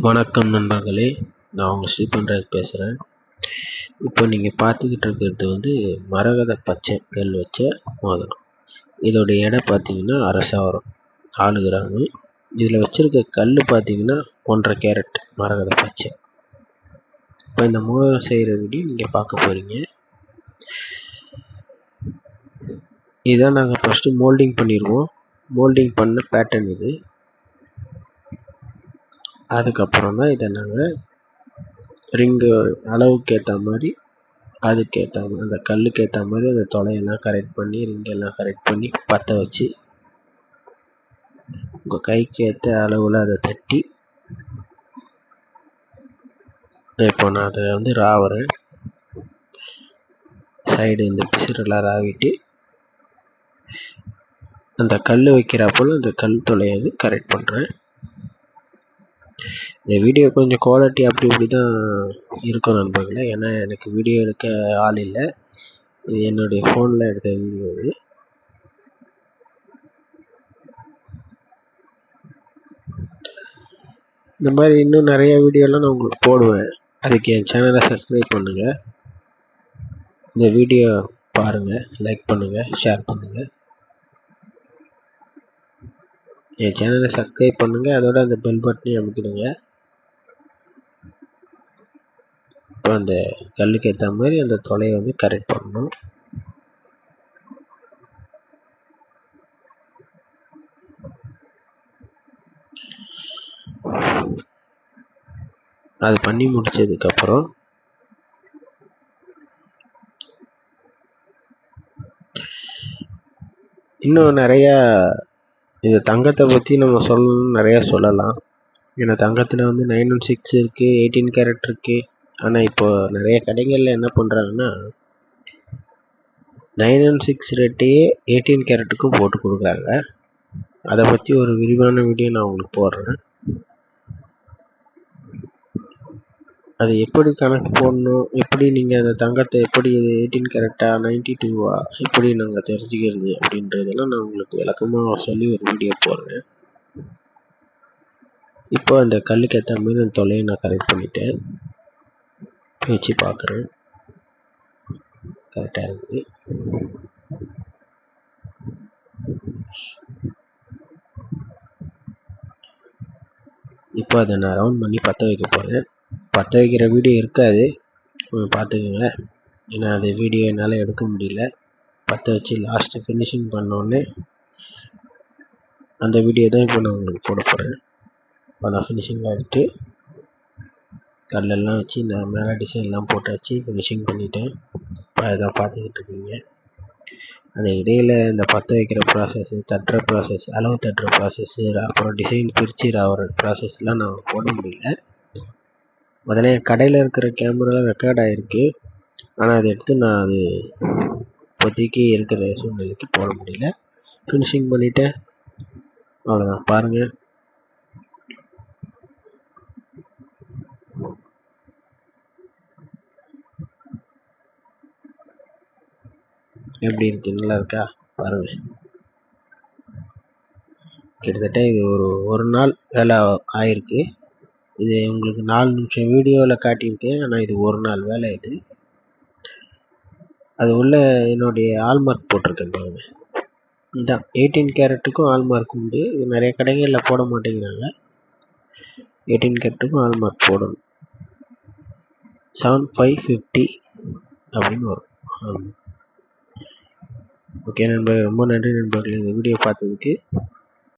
வணக்கம் நண்பர்களே. நான் உங்கள் ஸ்ரீபன்ராஜ் பேசுகிறேன் இப்போ நீங்கள் பார்த்துக்கிட்டு இருக்கிறது வந்து மரகத பச்சை கல் வச்ச மோதிரம் இதோடைய எடை பார்த்தீங்கன்னா அரசாவரம். நாலு கிராமு இதில் வச்சுருக்க கல் பார்த்தீங்கன்னா ஒன்றரை கேரட் மரகத பச்சை. இப்போ இந்த மோதிரம் செய்கிற வீடியோ நீங்கள் பார்க்க போகிறீங்க இதான் நாங்கள் ஃபஸ்ட்டு மோல்டிங் பண்ணிடுவோம் மோல்டிங் பண்ண பேட்டர்ன் இது. அதுக்கப்புறம் தான் இதை நாங்கள் ரிங்கு அளவுக்கு ஏற்ற மாதிரி அதுக்கேற்ற மாதிரி அந்த கல்லுக்கு ஏற்ற மாதிரி அந்த தொலையெல்லாம் கரெக்ட் பண்ணி ரிங்கெல்லாம் கரெக்ட் பண்ணி பற்ற வச்சு உங்கள் கைக்கு ஏற்ற அளவில் அதை தட்டி இப்போ நான் அதை வந்து ராவுறேன். சைடு இந்த பிசுறெல்லாம் ராவிட்டு அந்த கல் வைக்கிறப்போல அந்த கல் தொலையை வந்து கரெக்ட் பண்ணுறேன் இந்த வீடியோ கொஞ்சம் குவாலிட்டி அப்படி இப்படி தான் இருக்கும் நண்பர்களே. ஏன்னா எனக்கு வீடியோ எடுக்க ஆள் இல்லை. இது என்னுடைய ஃபோனில் எடுத்த வீடியோ இது. இந்த மாதிரி இன்னும் நிறைய வீடியோலாம் நான் உங்களுக்கு போடுவேன். அதுக்கு என் சேனலை சப்ஸ்கிரைப் பண்ணுங்கள் இந்த வீடியோ பாருங்கள் லைக் பண்ணுங்கள் ஷேர் பண்ணுங்கள் என் சேனலை சப்ஸ்கிரைப் பண்ணுங்கள் அதோட அந்த பெல் பட்டனையும் அமைக்கிடுங்க இப்போ அந்த கல்லுக்கு ஏற்ற மாதிரி அந்த தொலையை வந்து கரெக்ட் பண்ணணும். அது பண்ணி முடிச்சதுக்கப்புறம் இன்னும் நிறையா இது தங்கத்தை பற்றி நம்ம சொல்லணும்னு நிறையா சொல்லலாம். ஏன்னா தங்கத்தில் வந்து நைன் ஒன் சிக்ஸ் இருக்குது எயிட்டீன் கேரட் இருக்குது ஆனால் இப்போ நிறைய கடைகளில் என்ன பண்ணுறாங்கன்னா நைன் ஒன் சிக்ஸ் ரேட்டையே எயிட்டீன் கேரட்டுக்கும் போட்டு கொடுக்குறாங்க. அதை பற்றி ஒரு விரிவான வீடியோ நான் உங்களுக்கு போடுறேன். அது எப்படி கணக்கு போடணும்? எப்படி நீங்கள் அந்த தங்கத்தை எப்படி இது எயிட்டீன் கேரட்டா நைன்ட்டி டூவா எப்படி நாங்கள் தெரிஞ்சுக்கிறது அப்படின்றதெல்லாம் நான் உங்களுக்கு விளக்கமாக சொல்லி ஒரு வீடியோ போடுறேன். இப்போ அந்த கல்லுக்கு ஏற்ற மாதிரி அந்த தொலையை நான் கரெக்ட் பண்ணிட்டேன். வச்சு பார்க்குறேன். கரெக்டாக இருக்குது இப்போ அதை நான் ரவுண்ட் பண்ணி பற்ற வைக்க போகிறேன் பற்ற வைக்கிற வீடியோ இருக்காது. கொஞ்சம் பார்த்துக்கோங்க. ஏன்னா அந்த வீடியோ என்னால் எடுக்க முடியல. பற்ற வச்சு லாஸ்ட்டு ஃபினிஷிங் பண்ணோடனே அந்த வீடியோ தான் இப்போ நான் உங்களுக்கு போட போகிறேன் இப்போ நான் ஃபினிஷிங் ஆகிட்டு கல்லெல்லாம் வச்சு நான் மேலே டிசைன்லாம் போட்டாச்சு ஃபினிஷிங் பண்ணிட்டேன். இப்போ அதை பார்த்துக்கிட்டு இருக்கீங்க. அந்த இடையில் இந்த பற்ற வைக்கிற ப்ராசஸ்ஸு தட்டுற ப்ராசஸ் அளவு தட்டுற ப்ராசஸ்ஸு அப்புறம் டிசைன் பிரித்து ராவுற ப்ராசஸ்லாம் நான் போட முடியல. அதெல்லாம் கடையில் இருக்கிற கேமராலாம் ரெக்கார்ட் ஆகிருக்கு ஆனால் அதை எடுத்து நான் அது இப்போதைக்கு இருக்கிற சூழ்நிலைக்கு போட முடியல. ஃபினிஷிங் பண்ணிவிட்டேன் அவ்வளோதான் பாருங்கள் எப்படி இருக்குது நல்லா இருக்கா? பாருங்கள் கிட்டத்தட்ட இது ஒரு ஒரு நாள் வேலை ஆயிருக்கு. இது உங்களுக்கு நாலு நிமிஷம் வீடியோவில் காட்டியிருக்கேன். ஆனால் இது ஒரு நாள் வேலை இது. அது உள்ள என்னுடைய ஆல்மார்க் போட்டிருக்கேன் பாருங்கள் இதான் எயிட்டீன் கேரட்டுக்கும் ஆல்மார்க் உண்டு. இது நிறைய கடைகளில் போட மாட்டேங்கிறாங்க. எயிட்டீன் கேரட்டுக்கும் ஆல்மார்க் போடணும். செவன் ஃபைவ் ஃபிஃப்டி அப்படின்னு வரும். ஓகே நண்பர்கள் ரொம்ப நன்றி நண்பர்களே. இந்த வீடியோ பார்த்ததுக்கு